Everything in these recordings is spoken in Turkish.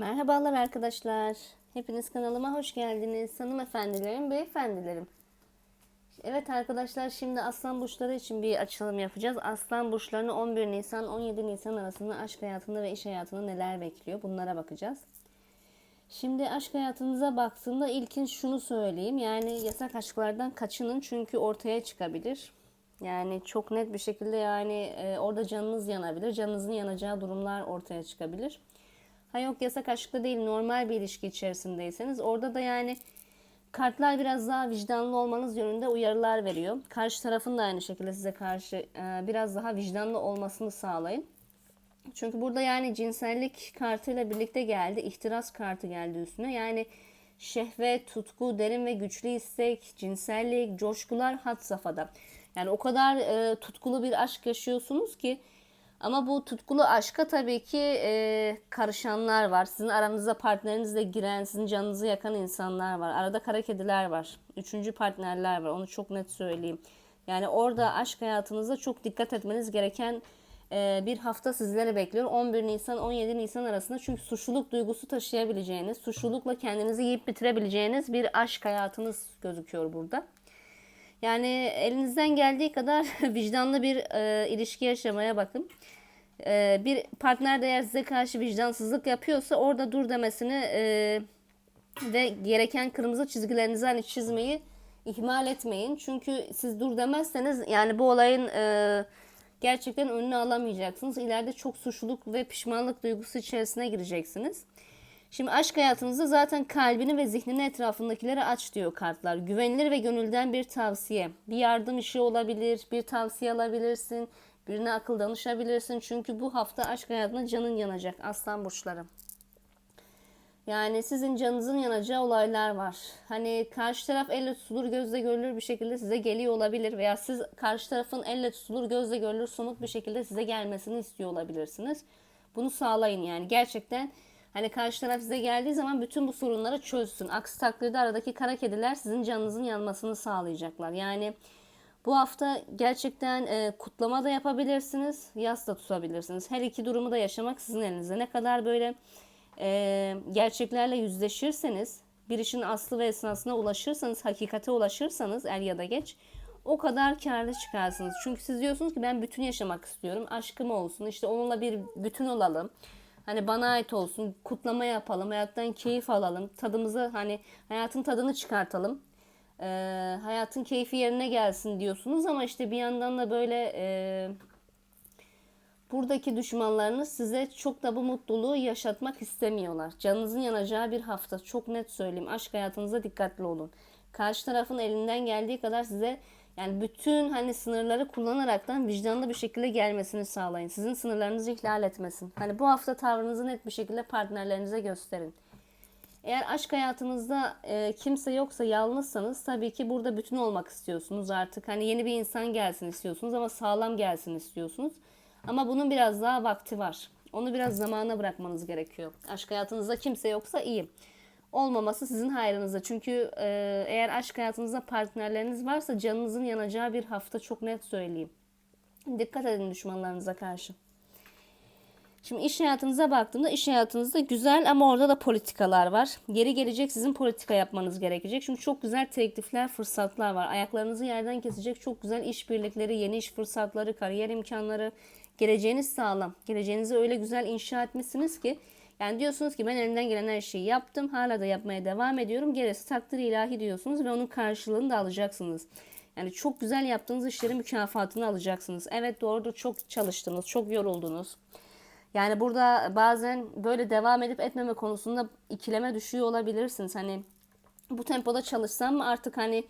Merhabalar arkadaşlar. Hepiniz kanalıma hoş geldiniz. Hanımefendilerim, beyefendilerim. Evet arkadaşlar şimdi aslan burçları için bir açılım yapacağız. Aslan burçlarını 11 Nisan 17 Nisan arasında aşk hayatında ve iş hayatında neler bekliyor bunlara bakacağız. Şimdi aşk hayatınıza baktığımda ilkin şunu söyleyeyim. Yani yasak aşklardan kaçının çünkü ortaya çıkabilir. Yani çok net bir şekilde yani e, orada canınız yanabilir. Canınızın yanacağı durumlar ortaya çıkabilir. Ha yok yasak aşkta değil normal bir ilişki içerisindeyseniz orada da yani kartlar biraz daha vicdanlı olmanız yönünde uyarılar veriyor. Karşı tarafın da aynı şekilde size karşı e, biraz daha vicdanlı olmasını sağlayın. Çünkü burada yani cinsellik kartıyla birlikte geldi. ihtiras kartı geldi üstüne. Yani şehvet, tutku, derin ve güçlü istek, cinsellik, coşkular hat safhada. Yani o kadar e, tutkulu bir aşk yaşıyorsunuz ki ama bu tutkulu aşka tabii ki e, karışanlar var. Sizin aranıza partnerinizle giren, sizin canınızı yakan insanlar var. Arada kara kediler var. Üçüncü partnerler var. Onu çok net söyleyeyim. Yani orada aşk hayatınızda çok dikkat etmeniz gereken e, bir hafta sizleri bekliyor. 11 Nisan 17 Nisan arasında çünkü suçluluk duygusu taşıyabileceğiniz, suçlulukla kendinizi yiyip bitirebileceğiniz bir aşk hayatınız gözüküyor burada. Yani elinizden geldiği kadar vicdanlı bir e, ilişki yaşamaya bakın. E, bir partner de eğer size karşı vicdansızlık yapıyorsa orada dur demesini e, ve gereken kırmızı çizgilerinizi hani çizmeyi ihmal etmeyin. Çünkü siz dur demezseniz yani bu olayın e, gerçekten önünü alamayacaksınız. İleride çok suçluluk ve pişmanlık duygusu içerisine gireceksiniz. Şimdi aşk hayatınızda zaten kalbini ve zihnini etrafındakilere aç diyor kartlar. Güvenilir ve gönülden bir tavsiye. Bir yardım işi olabilir, bir tavsiye alabilirsin, birine akıl danışabilirsin. Çünkü bu hafta aşk hayatında canın yanacak aslan burçları. Yani sizin canınızın yanacağı olaylar var. Hani karşı taraf elle tutulur, gözle görülür bir şekilde size geliyor olabilir veya siz karşı tarafın elle tutulur, gözle görülür, somut bir şekilde size gelmesini istiyor olabilirsiniz. Bunu sağlayın yani gerçekten Hani karşı taraf size geldiği zaman bütün bu sorunları çözsün. Aksi takdirde aradaki kara kediler sizin canınızın yanmasını sağlayacaklar. Yani bu hafta gerçekten e, kutlama da yapabilirsiniz, yas da tutabilirsiniz. Her iki durumu da yaşamak sizin elinizde. Ne kadar böyle e, gerçeklerle yüzleşirseniz, bir işin aslı ve esnasına ulaşırsanız, hakikate ulaşırsanız er ya da geç o kadar karlı çıkarsınız. Çünkü siz diyorsunuz ki ben bütün yaşamak istiyorum. Aşkım olsun, işte onunla bir bütün olalım Hani bana ait olsun, kutlama yapalım, hayattan keyif alalım, tadımızı hani hayatın tadını çıkartalım. Ee, hayatın keyfi yerine gelsin diyorsunuz ama işte bir yandan da böyle e, buradaki düşmanlarınız size çok da bu mutluluğu yaşatmak istemiyorlar. Canınızın yanacağı bir hafta çok net söyleyeyim. Aşk hayatınıza dikkatli olun. Karşı tarafın elinden geldiği kadar size yani bütün hani sınırları kullanaraktan vicdanlı bir şekilde gelmesini sağlayın. Sizin sınırlarınızı ihlal etmesin. Hani bu hafta tavrınızı net bir şekilde partnerlerinize gösterin. Eğer aşk hayatınızda e, kimse yoksa yalnızsanız tabii ki burada bütün olmak istiyorsunuz artık. Hani yeni bir insan gelsin istiyorsunuz ama sağlam gelsin istiyorsunuz. Ama bunun biraz daha vakti var. Onu biraz zamana bırakmanız gerekiyor. Aşk hayatınızda kimse yoksa iyi olmaması sizin hayrınıza. Çünkü e, eğer aşk hayatınızda partnerleriniz varsa canınızın yanacağı bir hafta çok net söyleyeyim. Dikkat edin düşmanlarınıza karşı. Şimdi iş hayatınıza baktığımda iş hayatınızda güzel ama orada da politikalar var. Geri gelecek sizin politika yapmanız gerekecek. Çünkü çok güzel teklifler, fırsatlar var. Ayaklarınızı yerden kesecek çok güzel iş birlikleri, yeni iş fırsatları, kariyer imkanları. Geleceğiniz sağlam. Geleceğinizi öyle güzel inşa etmişsiniz ki yani diyorsunuz ki ben elimden gelen her şeyi yaptım. Hala da yapmaya devam ediyorum. Gerisi takdir ilahi diyorsunuz ve onun karşılığını da alacaksınız. Yani çok güzel yaptığınız işlerin mükafatını alacaksınız. Evet doğrudur çok çalıştınız, çok yoruldunuz. Yani burada bazen böyle devam edip etmeme konusunda ikileme düşüyor olabilirsiniz. Hani bu tempoda çalışsam mı artık hani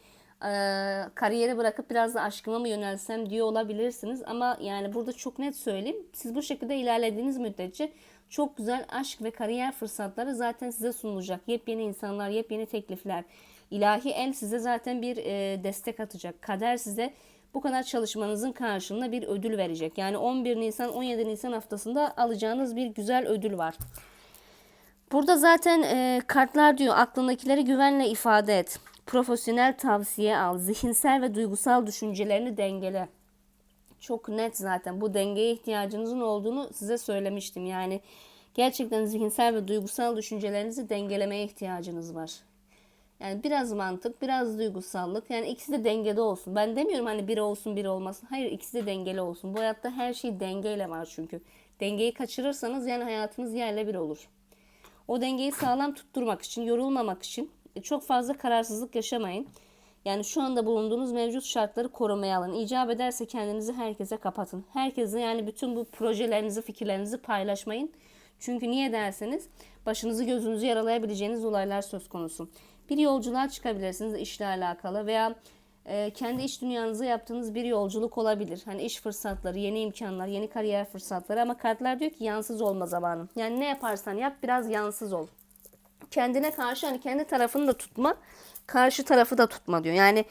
e, kariyeri bırakıp biraz da aşkıma mı yönelsem diyor olabilirsiniz. Ama yani burada çok net söyleyeyim. Siz bu şekilde ilerlediğiniz müddetçe çok güzel aşk ve kariyer fırsatları zaten size sunulacak. Yepyeni insanlar, yepyeni teklifler. İlahi el size zaten bir e, destek atacak. Kader size bu kadar çalışmanızın karşılığında bir ödül verecek. Yani 11 Nisan 17 Nisan haftasında alacağınız bir güzel ödül var. Burada zaten e, kartlar diyor aklındakileri güvenle ifade et. Profesyonel tavsiye al. Zihinsel ve duygusal düşüncelerini dengele çok net zaten bu dengeye ihtiyacınızın olduğunu size söylemiştim. Yani Gerçekten zihinsel ve duygusal düşüncelerinizi dengelemeye ihtiyacınız var. Yani biraz mantık, biraz duygusallık. Yani ikisi de dengede olsun. Ben demiyorum hani biri olsun, biri olmasın. Hayır, ikisi de dengeli olsun. Bu hayatta her şey dengeyle var çünkü. Dengeyi kaçırırsanız yani hayatınız yerle bir olur. O dengeyi sağlam tutturmak için, yorulmamak için e, çok fazla kararsızlık yaşamayın. Yani şu anda bulunduğunuz mevcut şartları korumaya alın. İcap ederse kendinizi herkese kapatın. Herkese yani bütün bu projelerinizi, fikirlerinizi paylaşmayın. Çünkü niye derseniz başınızı gözünüzü yaralayabileceğiniz olaylar söz konusu. Bir yolculuğa çıkabilirsiniz işle alakalı veya e, kendi iş dünyanızda yaptığınız bir yolculuk olabilir. Hani iş fırsatları, yeni imkanlar, yeni kariyer fırsatları ama kartlar diyor ki yansız olma zamanı. Yani ne yaparsan yap biraz yansız ol. Kendine karşı hani kendi tarafını da tutma, karşı tarafı da tutma diyor. Yani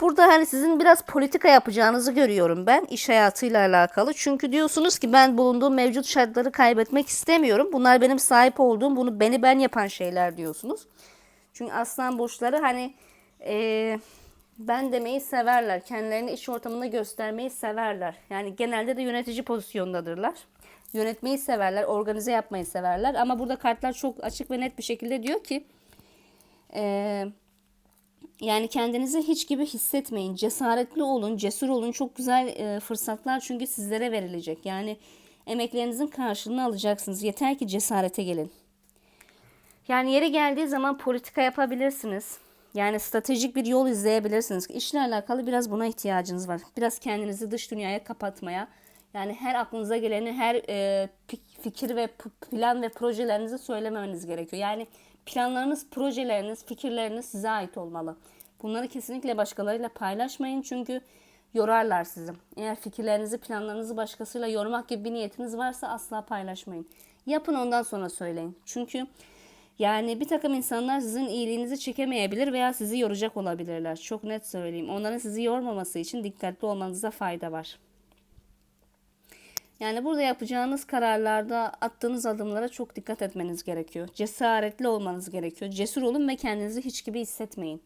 burada hani sizin biraz politika yapacağınızı görüyorum ben iş hayatıyla alakalı. Çünkü diyorsunuz ki ben bulunduğum mevcut şartları kaybetmek istemiyorum. Bunlar benim sahip olduğum, bunu beni ben yapan şeyler diyorsunuz. Çünkü aslan burçları hani eee ben demeyi severler. Kendilerini iş ortamında göstermeyi severler. Yani genelde de yönetici pozisyondadırlar. Yönetmeyi severler, organize yapmayı severler. Ama burada kartlar çok açık ve net bir şekilde diyor ki eee, yani kendinizi hiç gibi hissetmeyin. Cesaretli olun, cesur olun. Çok güzel e, fırsatlar çünkü sizlere verilecek. Yani emeklerinizin karşılığını alacaksınız. Yeter ki cesarete gelin. Yani yeri geldiği zaman politika yapabilirsiniz. Yani stratejik bir yol izleyebilirsiniz. İşle alakalı biraz buna ihtiyacınız var. Biraz kendinizi dış dünyaya kapatmaya. Yani her aklınıza geleni, her e, fikir ve plan ve projelerinizi söylememeniz gerekiyor. Yani planlarınız, projeleriniz, fikirleriniz size ait olmalı. Bunları kesinlikle başkalarıyla paylaşmayın çünkü yorarlar sizi. Eğer fikirlerinizi, planlarınızı başkasıyla yormak gibi bir niyetiniz varsa asla paylaşmayın. Yapın ondan sonra söyleyin. Çünkü yani bir takım insanlar sizin iyiliğinizi çekemeyebilir veya sizi yoracak olabilirler. Çok net söyleyeyim. Onların sizi yormaması için dikkatli olmanızda fayda var. Yani burada yapacağınız kararlarda attığınız adımlara çok dikkat etmeniz gerekiyor. Cesaretli olmanız gerekiyor. Cesur olun ve kendinizi hiç gibi hissetmeyin.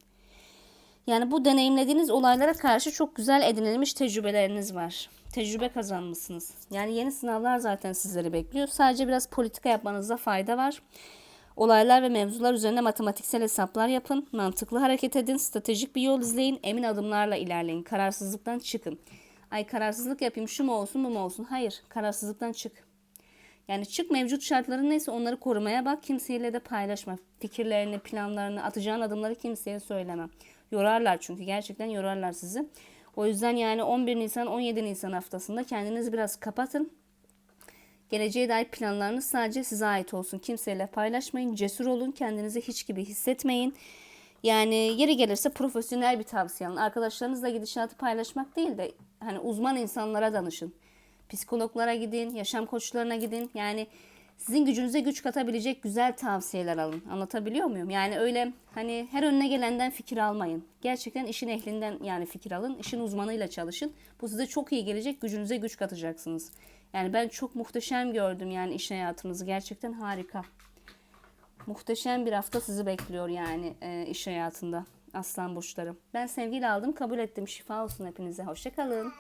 Yani bu deneyimlediğiniz olaylara karşı çok güzel edinilmiş tecrübeleriniz var. Tecrübe kazanmışsınız. Yani yeni sınavlar zaten sizleri bekliyor. Sadece biraz politika yapmanızda fayda var. Olaylar ve mevzular üzerine matematiksel hesaplar yapın. Mantıklı hareket edin. Stratejik bir yol izleyin. Emin adımlarla ilerleyin. Kararsızlıktan çıkın. Ay kararsızlık yapayım şu mu olsun bu mu olsun. Hayır kararsızlıktan çık. Yani çık mevcut şartların neyse onları korumaya bak. Kimseyle de paylaşma. Fikirlerini, planlarını, atacağın adımları kimseye söyleme. Yorarlar çünkü gerçekten yorarlar sizi. O yüzden yani 11 Nisan 17 Nisan haftasında kendinizi biraz kapatın. Geleceğe dair planlarınız sadece size ait olsun. Kimseyle paylaşmayın. Cesur olun. Kendinizi hiç gibi hissetmeyin. Yani yeri gelirse profesyonel bir tavsiye alın. Arkadaşlarınızla gidişatı paylaşmak değil de hani uzman insanlara danışın. Psikologlara gidin, yaşam koçlarına gidin. Yani sizin gücünüze güç katabilecek güzel tavsiyeler alın. Anlatabiliyor muyum? Yani öyle hani her önüne gelenden fikir almayın. Gerçekten işin ehlinden yani fikir alın. İşin uzmanıyla çalışın. Bu size çok iyi gelecek. Gücünüze güç katacaksınız. Yani ben çok muhteşem gördüm yani iş hayatınızı. Gerçekten harika. Muhteşem bir hafta sizi bekliyor yani e, iş hayatında aslan burçları. Ben sevgiyle aldım, kabul ettim. Şifa olsun hepinize. Hoşçakalın.